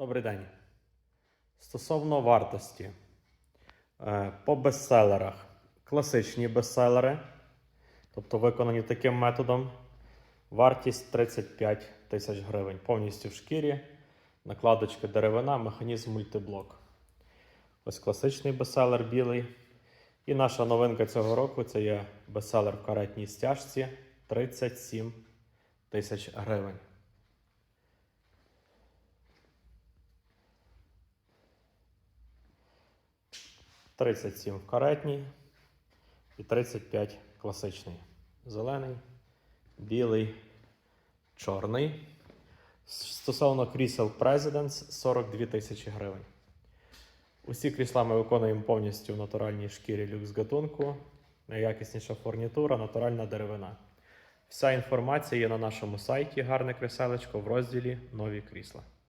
Добрий день. Стосовно вартості. Е, По бестселерах. Класичні бестселери, тобто виконані таким методом. Вартість 35 тисяч гривень. Повністю в шкірі, накладочка деревина, механізм мультиблок. Ось класичний бестселер білий. І наша новинка цього року це є бестселер в каретній стяжці 37 тисяч гривень. Тридцять сім в каретній і 35 класичний. Зелений, білий, чорний. Стосовно крісел Presidents 42 тисячі гривень. Усі крісла ми виконуємо повністю в натуральній шкірі люкс гатунку. Найякісніша фурнітура, натуральна деревина. Вся інформація є на нашому сайті Гарне кріселечко в розділі Нові крісла.